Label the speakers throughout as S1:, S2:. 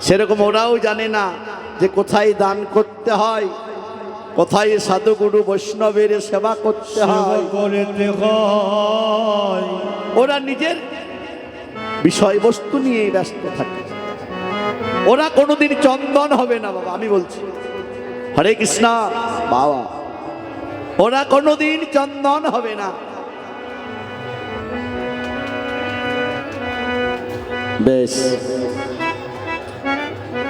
S1: সেরকম ওরাও জানে না যে কোথায় দান করতে হয় কোথায় সাধুগুরু বৈষ্ণবের সেবা করতে হয়। ওরা নিজের বিষয়বস্তু নিয়ে ব্যস্ত থাকে। ওরা কোনোদিন চন্দন হবে না বাবা আমি বলছি। হরে কৃষ্ণ বাবা। ওরা কোনোদিন চন্দন হবে না। বেশ।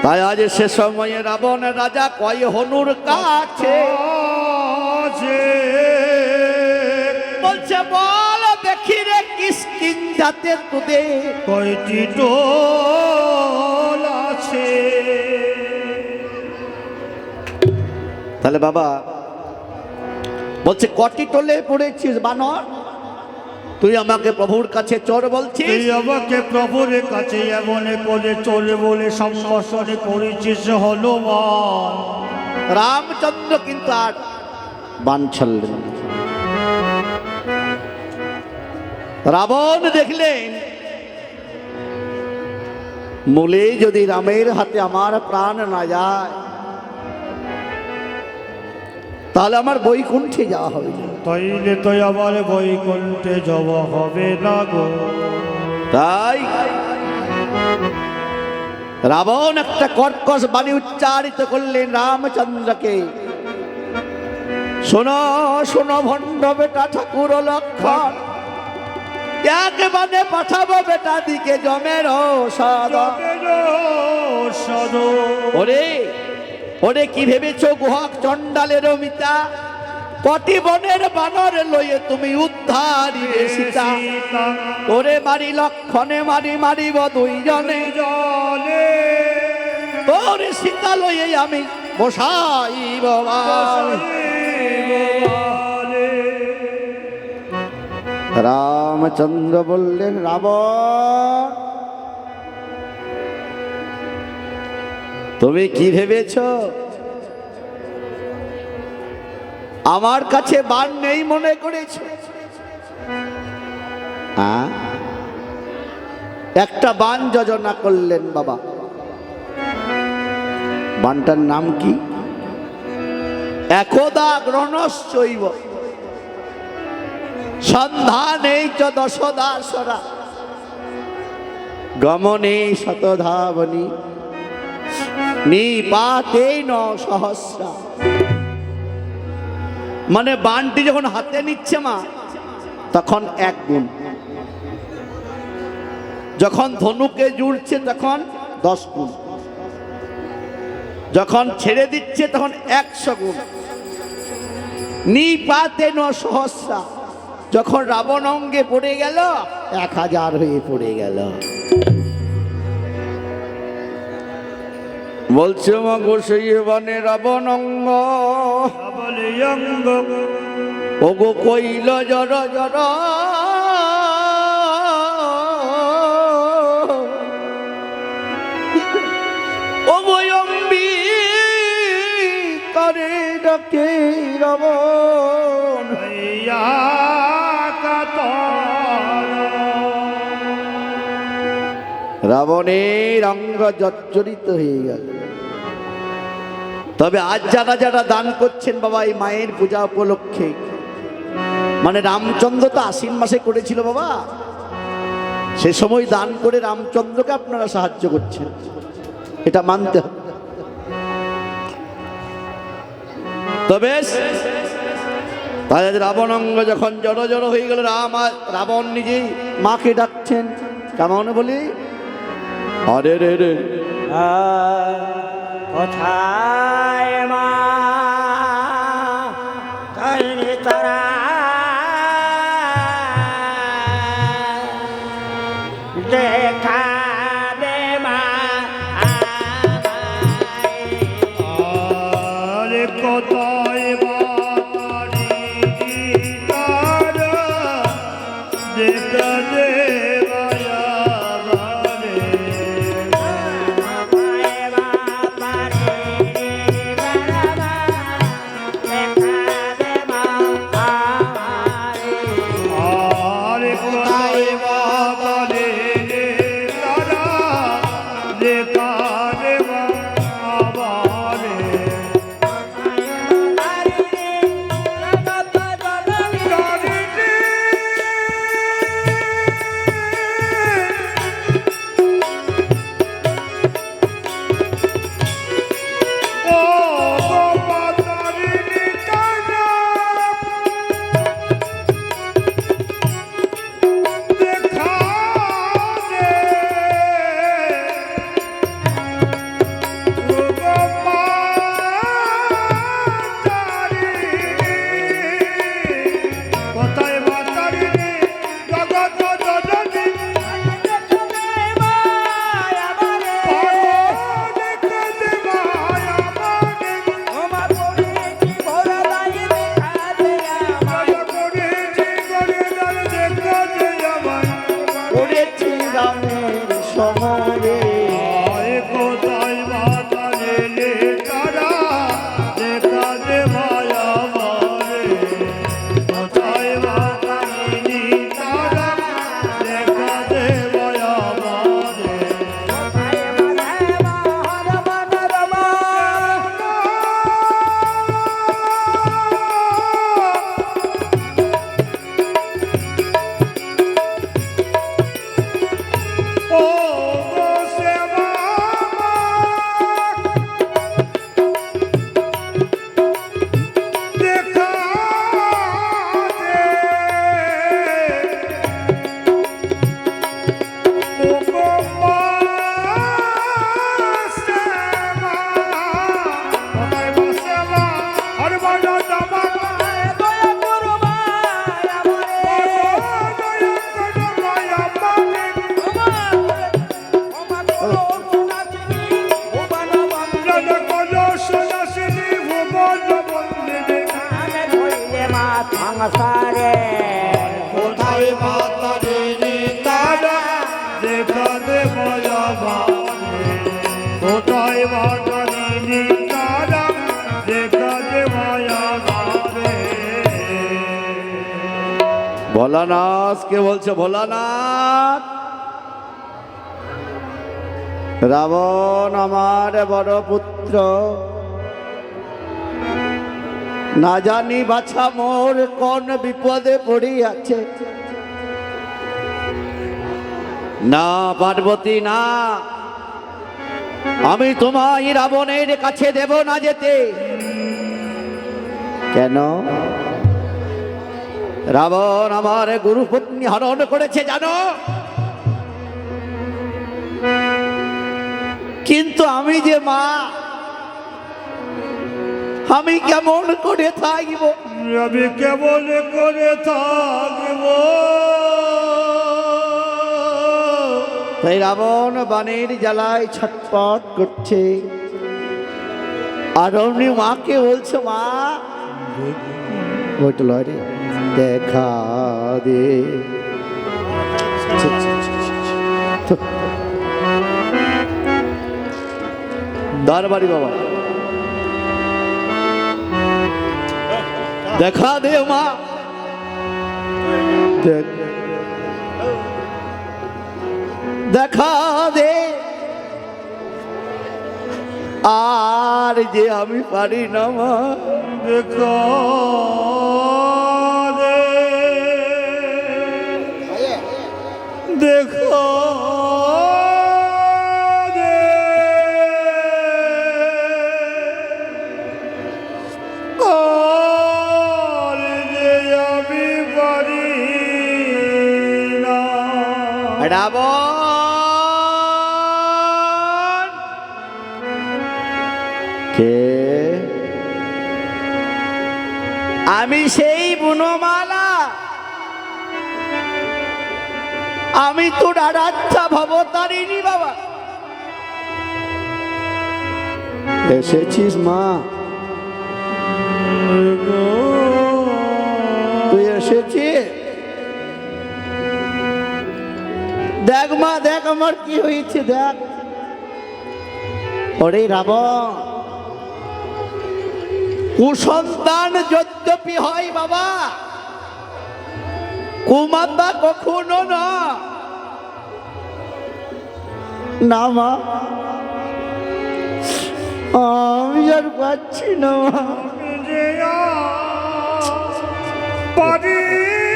S1: তাই আজ সে সময়ে রাবণ রাজা কয় হনুর কাছে বলছে বল দেখি রে কিস কিন যাতে তোদের
S2: কয়টি টোল আছে?
S1: তাহলে বাবা বলছে কটি টোলে পড়েছিস বানর? তুই আমাকে প্রভুর কাছে চোর বলছিস
S2: তুই আমাকে প্রভুর কাছে এমন করে চলে বলে সম্ভাষণ করেছিস হনুমান
S1: রামচন্দ্র কিন্তু আর বান ছাড়লেন না। রাবণ দেখলেন মূলে যদি রামের হাতে আমার প্রাণ না যায় তাহলে আমার বৈকুণ্ঠে যাওয়া হবে। না।
S2: তাইলে তো আবার বৈকুণ্ঠে যাওয়া হবে না গো।
S1: তাই রাবণ একটা কর্কশ বাণী উচ্চারিত করলেন রামচন্দ্রকে। শোনো শোনো ভণ্ড বেটা ঠাকুর লক্ষণ। এক মানে পাঠাবো বেটা দিকে জমের সদা
S2: সদো
S1: ওরে ওরে কি ভেবেছ গুহক চণ্ডালের মিতা? কটি বনের বানর লইয়ে তুমি উদ্ধারিবে সীতা। ওরে মারি লক্ষণে মারি মারিব দুইজনে।
S2: জলে
S1: তোরে সীতা লইয়ে আমি বসাইব রামচন্দ্র বললেন রাবণ তুমি কি ভেবেছ? আমার কাছে বান নেই মনে করেছ? হ্যাঁ? একটা বান যোজনা করলেন বাবা। বানটার নাম কি? একদা গ্রহণশ্চৈব। সন্ধানে চ দশদাসরা গমনে শতধাবনী। নিপাতে ন সহস্রা। মানে বানটি যখন হাতে নিচ্ছে মা, তখন এক গুণ। যখন ধনুকে জুড়ছে, তখন দশ গুণ। যখন ছেড়ে দিচ্ছে, তখন একশো গুণ। নিপাতে ন সহস্রা। যখন রাবণ অঙ্গে পড়ে গেল, এক হাজার হয়ে পড়ে গেল। বলছে, মগো সেই বনে রাবণ অঙ্গ
S2: বলিয়ঙ্গ
S1: ওগো কইল জর জর অম্বি, করে ডাকে রাবণ? রাবণের অঙ্গ জর্জরিত হয়ে গেল। তবে আজ যারা যারা দান করছেন বাবা, এই মায়ের পূজা উপলক্ষে মানে রামচন্দ্র তো আশ্বিন মাসে করেছিল বাবা। সে সময় দান করে রামচন্দ্রকে আপনারা সাহায্য করছেন। এটা মানতে হবে। তবে আজ রাবণ অঙ্গ যখন জড়ো জড়ো হয়ে গেল, রাম রাবণ নিজেই মাকে ডাকছেন। কেমন বলি? আরে রে রে।
S3: কোথায় মা
S2: আরে কোথায়
S1: ভোলানাথ, কে বলছে ভোলানাথ? রাবণ আমার বড় পুত্র। না জানি বাছা মোর কোন বিপদে পড়িয়াছে। না, পার্বতী, না। আমি তোমায় রাবণের কাছে দেব না যেতে। কেন? রাবণ আমার গুরুপত্নী হরণ করেছে জানো? কিন্তু আমি যে মা আমি কেমন করে থাকব?
S2: আমি কেমন করে থাকব?
S1: তাই রাবণ বানের জ্বালায় ছটপট করছে। আর অমনি মাকে বলছো মা বটল রে দেখা দে। দরবারি বাবা। দেখা দে মা। দেখা দে। আর যে আমি পারি না মা।
S2: দেখা
S1: রাবণ কে? আমি সেই বনমালা। আমি তোর আরাধ্যা ভবতারিণী বাবা। এসেছিস মা। দেখ মা, দেখ আমার কি হয়েছে, দেখ। ওরে রাবণ, কুসন্তান যদ্যপি হয় বাবা, কুমাতা কখনো না। না মা পাচ্ছি না মা।
S2: আমি আর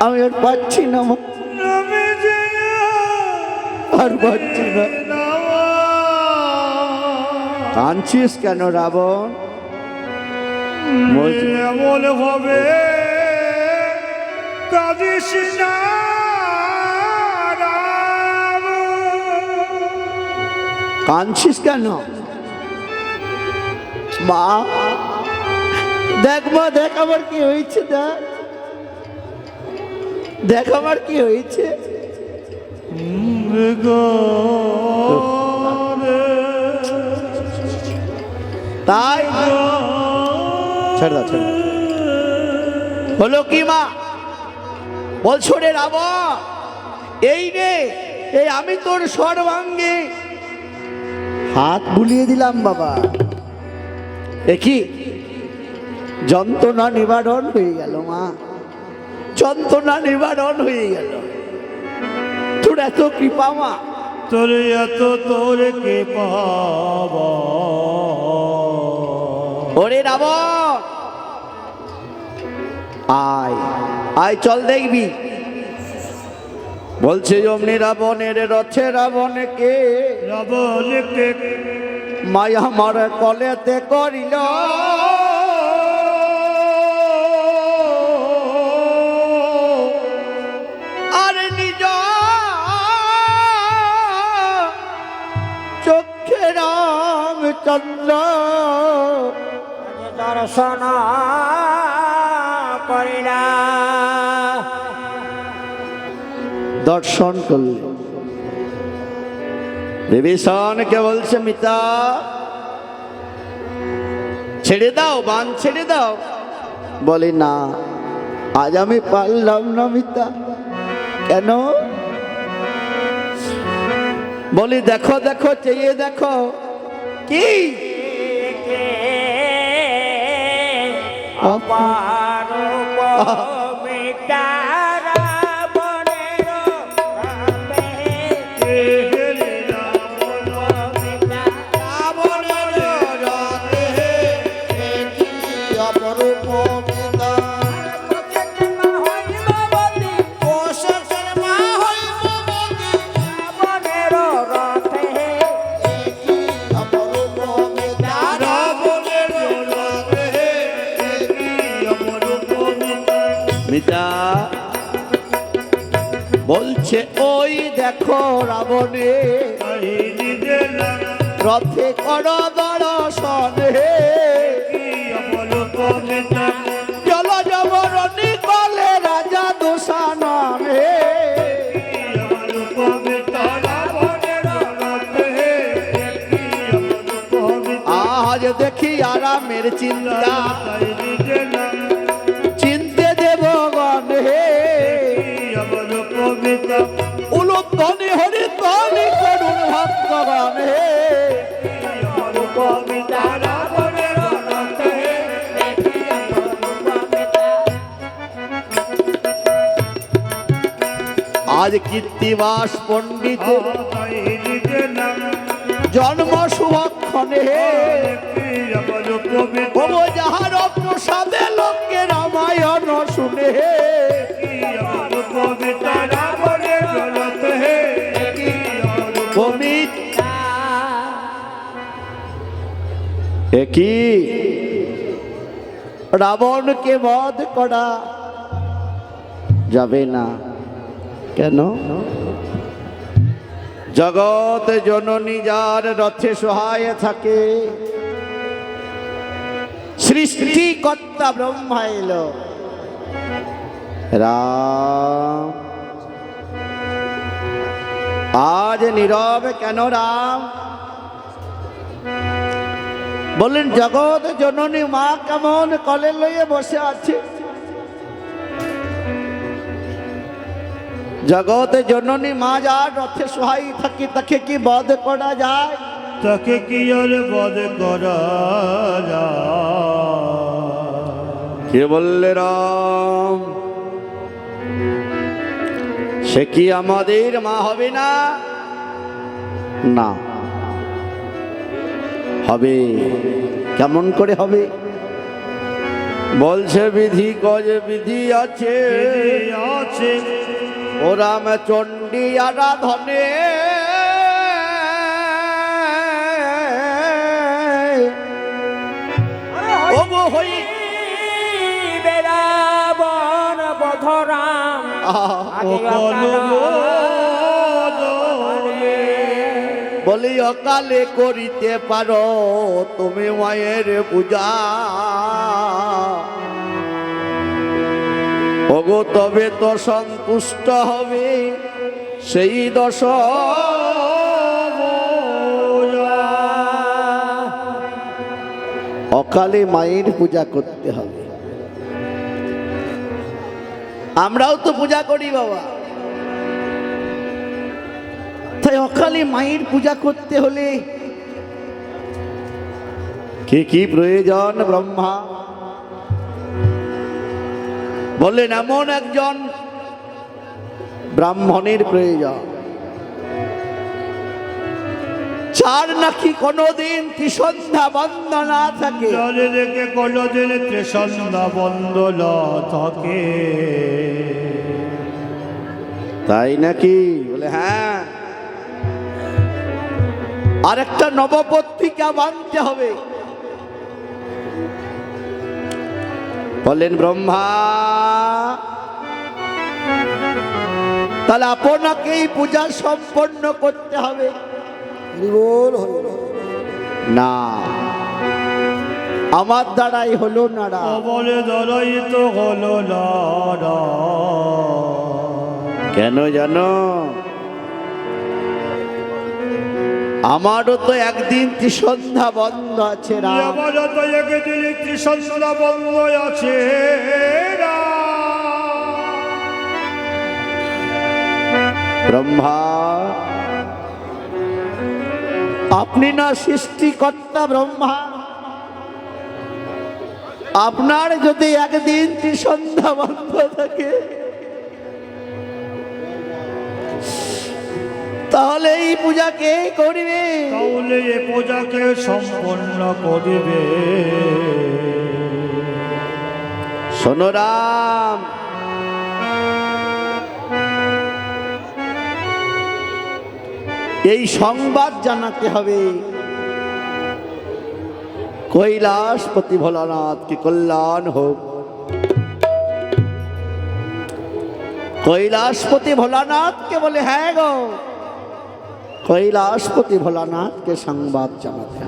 S1: আমি আর পাচ্ছি না মা। আর পাচ্ছি না। কাঁদছিস কেন রাবণ?
S2: এমন ভাবে কাঁদিস না।
S1: কাঁদছিস কেন? মা দেখ মা দেখ আমার কি হয়েছে দেখ। দেখ আমার কি হয়েছে। তাই হলো কি মা? বলছো রে রাব এই রে এই আমি তোর সর্বাঙ্গে। হাত বুলিয়ে দিলাম বাবা। দেখি যন্ত্রণা নিবারণ হয়ে গেল মা। যন্ত্রণা নিবারণ হয়ে গেল। তোর এত কৃপা মা।
S2: তোর এত তোর কে পাবা
S1: ওরে রাব আয় আয় চল দেখবি। বলছে অমনি রাবণের রথে রাবণকে
S2: রাবণকে
S1: মায়া আমার কলেতে করিল।
S3: দর্শন করিলা।
S1: দর্শন করল। বিভীষণকে বলছে, মিতা, ছেড়ে দাও, বান ছেড়ে দাও। বলে, না, আজ আমি পারলাম না, মিতা। কেন? বলি, দেখো দেখো, চেয়ে দেখো। কি?
S3: অপার মিটারা
S1: দেখো রাবণে। রথে কর দর্শন জল জবরণী কলে রাজা দোষানন হে আজ দেখি আরামের চিনতে। আজ কীর্তিবাস পণ্ডিত। জন্ম শুনে। হে রাবণকে বধ করা যাবে না। কেন? জগৎ জননী যার রথে সহায় থাকে, সৃষ্টিকর্তা ব্রহ্মা এলো। রাম। আজ নীরব কেন রাম? বললেন, জগৎ জননী মা কেমন কলে লইয়ে বসে আছে? জগৎ জননী মা যার রথে সহায় থাকি তাকে কি বধ করা যায়?
S2: তাকে কি আর বধ করা যায়?
S1: কে বললে রাম? সে কি আমাদের মা হবে না? না। হবে। কেমন করে হবে? বলছে বিধি গজ বিধি আছে।
S2: আছে।
S1: ও রাম চণ্ডী আরাধনে। বলি অকালে করিতে পারো তুমি মায়ের পূজা। ওগো, তবে তো সন্তুষ্ট হবে সেই দশ অকালে মায়ের পূজা করতে হবে। আমরাও তো পূজা করি বাবা। তাই অকালে মায়ের পূজা করতে হলে কি কি প্রয়োজন ব্রহ্মা? বললেন এমন একজন ব্রাহ্মণের প্রয়োজন। চার নাকি কোনোদিন ত্রিসন্ধ্যা বন্ধ না থাকে।
S2: কোনদিন তৃষন্দা বন্ধ না থাকে।
S1: তাই নাকি? বলে হ্যাঁ। আর একটা নবপত্রিকা বানতে হবে। বললেন ব্রহ্মা তাহলে আপনাকেই পূজা সম্পন্ন করতে হবে না আমার দ্বারাই হলো না রা।
S2: অবলে তো হলো না।
S1: কেন জানো আমারও তো একদিন সন্ধ্যা বন্ধ আছে রাম।
S2: আমারও তো একদিন তৃষন্দা বন্ধ আছে
S1: ব্রহ্মা আপনি না সৃষ্টিকর্তা ব্রহ্মা। আপনার যদি একদিন সন্ধ্যা বন্ধ থাকে তাহলে এই পূজা কে করবে?
S2: তাহলে এ পূজাকে সম্পন্ন করিবে?
S1: সোনরাম এই সংবাদ জানাতে হবে। কৈলাসপতি ভোলানাথ কি কল্যাণ হোক। কৈলাসপতি ভোলানাথকে বলে হ্যাঁ গো। কৈলাসপতি ভোলানাথকে সংবাদ জানাতে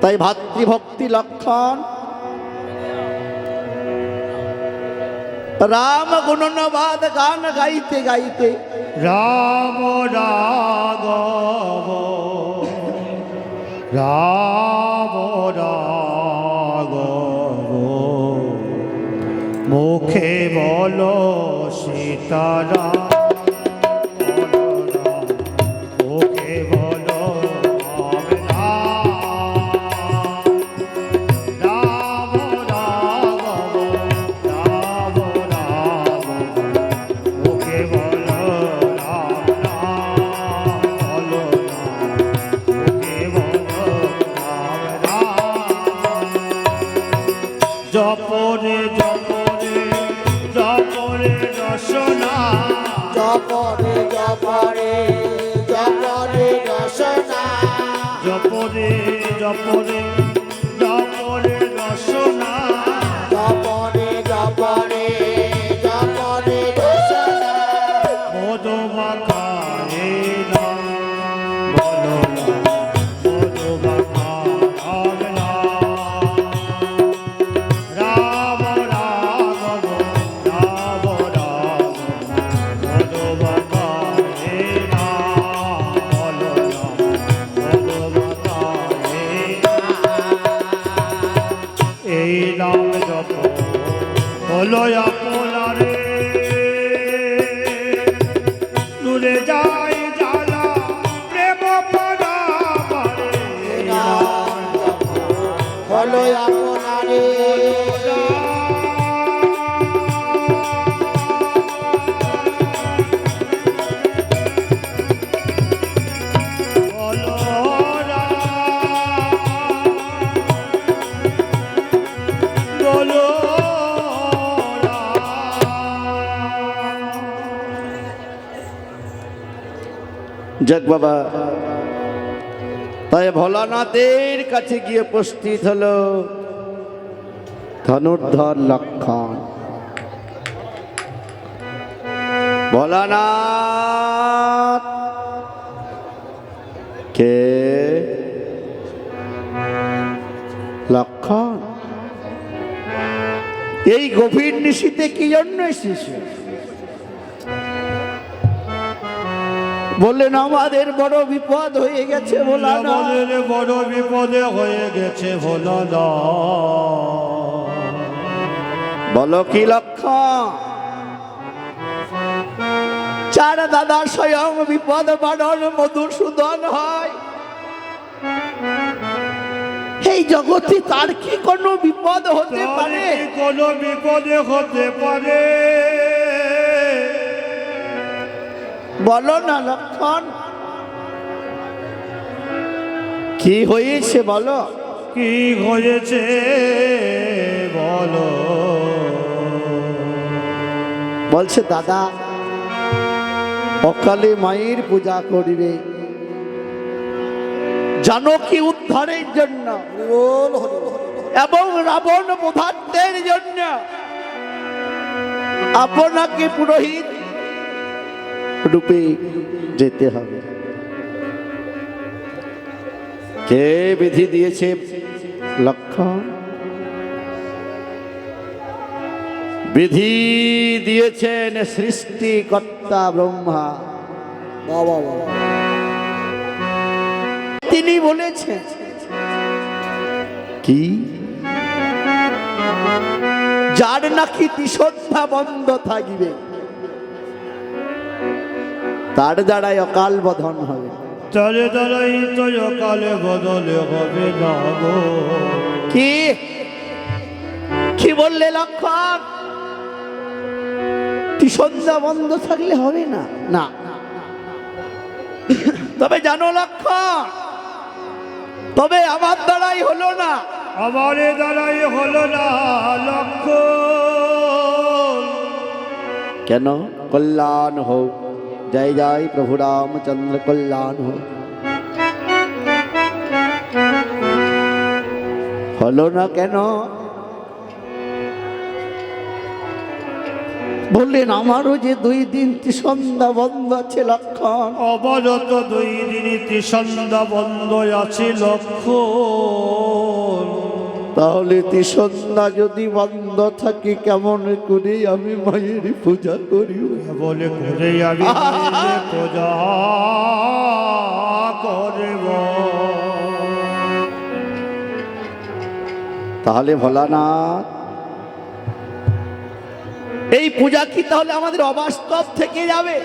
S1: তাই ভাতৃভক্তি লক্ষণ। রাম গুণনবাদ গান গাইতে গাইতে।
S2: রাম রাঘব। রাম রাঘব। মুখে বলো সীতারাম। জপরে এই নাম জপ হলো
S1: যাক বাবা। তাই ভোলানাথের কাছে গিয়ে উপস্থিত হলো ধনুর্ধর লক্ষণ। ভোলানাথ, কে? লক্ষণ। এই গভীর নিশীতে কি জন্য এসেছে বললেন আমাদের বড় বিপদ হয়ে গেছে
S2: আমাদের বড় বিপদে হয়ে গেছে
S1: বলো কি লক্ষ্য? চার দাদা স্বয়ং বিপদ বাড়ন মধুসূদন হয়। এই জগতে তার কি কোনো বিপদ হতে পারে?
S2: কোনো বিপদে হতে পারে?
S1: বলো না লক্ষণ। কি হয়েছে বলো?
S2: কি হয়েছে বলো?
S1: বলছে দাদা অকালে মায়ের পূজা করিবে। জানকী উদ্ধারের জন্য এবং রাবণ পদার্থের জন্য। আপনাকে পুরোহিত রূপে যেতে হবে। কে বিধি দিয়েছে? লক্ষণ বিধি দিয়েছেন সৃষ্টিকর্তা ব্রহ্মা। বাবা তিনি বলেছেন। কি? যার নাকি তিসদ্ধা বন্ধ থাকবে। তার দ্বারাই অকাল বোধন হবে।
S2: তারে দাঁড়াই তো কালে বদলে হবে না গো।
S1: কি? কি বললে লক্ষণ? তিসন্ধা বন্ধ থাকলে হবে না? না। তবে জানো লক্ষণ তবে আমার দ্বারাই হলো না।
S2: আমারে দ্বারাই হলো না লক্ষ্য
S1: কেন? কল্যাণ হোক। জয় জয় প্রভু রামচন্দ্র কল্যাণ। হলো না কেন? বললেন, আমারও যে দুই দিন সন্ধ্যা বন্ধ আছে লক্ষণ।
S2: অবরত দুই দিনই সন্ধ্যা বন্ধ আছে লক্ষ্য
S1: তাহলে সন্ধ্যা যদি বন্ধ থাকে কেমন করে আমি মায়ের পূজা করি?
S2: বলে করে আমি পূজা করব।
S1: তাহলে ভোলানাথ। এই পূজা কি তাহলে আমাদের অবাস্তব থেকে যাবে?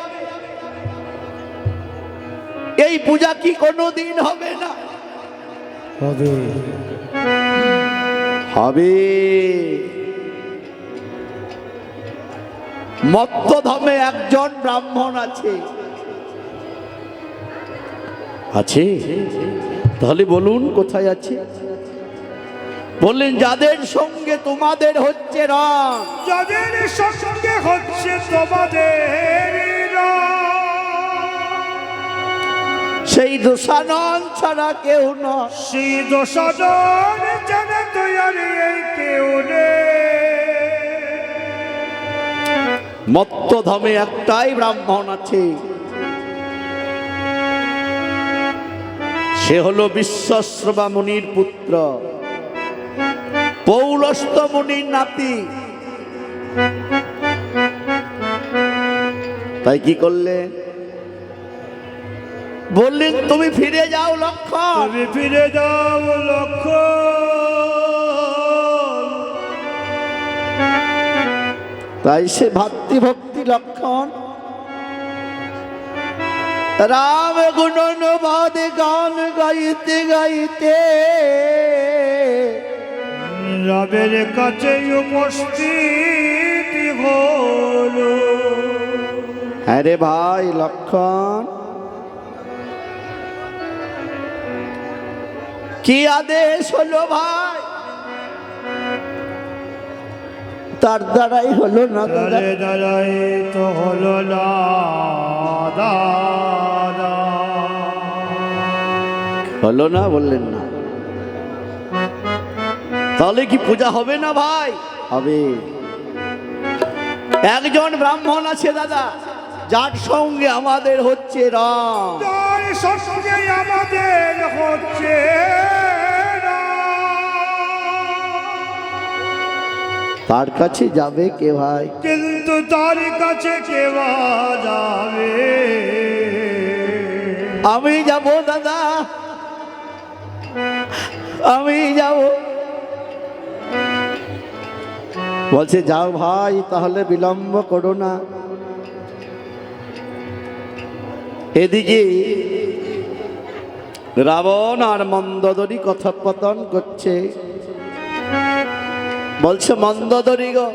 S1: এই পূজা কি কোনো দিন হবে না?
S2: হবে।
S1: হবে। মত্তধমে একজন ব্রাহ্মণ আছে। আছে? তাহলে বলুন কোথায় আছে? বললেন যাদের সঙ্গে তোমাদের হচ্ছে রং
S2: যাদের সঙ্গে হচ্ছে তোমাদের
S1: সেই দোষানন ছাড়া কেউ নয়।
S2: সেই দোষাদন
S1: মত্তধমে একটাই ব্রাহ্মণ আছে। সে হলো বিশ্বশ্রবা মুনির পুত্র। পৌলস্ত মুনির নাতি। তাই কি করলে? বললেন তুমি ফিরে যাও লক্ষণ
S2: তুমি ফিরে যাও লক্ষ্য
S1: তাই সে ভাতৃভক্তি লক্ষণ। রাম গুণন বাদে গান গাইতে গাইতে
S2: রাবের কাছে উপস্থিত হলো।
S1: হ্যাঁ রে ভাই লক্ষণ। কি আদেশ হলো ভাই? তার দ্বারাই হলো না
S2: দাঁড়ে তো হলো না
S1: হলো না বললেন না। তাহলে কি পূজা হবে না ভাই? হবে। একজন ব্রাহ্মণ আছে দাদা। যার সঙ্গে আমাদের হচ্ছে রাম।
S2: সঙ্গে আমাদের হচ্ছে
S1: তার কাছে যাবে কে ভাই?
S2: কিন্তু তার কাছে কেবা যাবে?
S1: আমি যাব দাদা। আমি যাব। বলছে যাও ভাই তাহলে বিলম্ব করো না। এদিকে রাবণ আর মন্দদরি কথোপকথন করছে। বলছে মন্দদরি গো।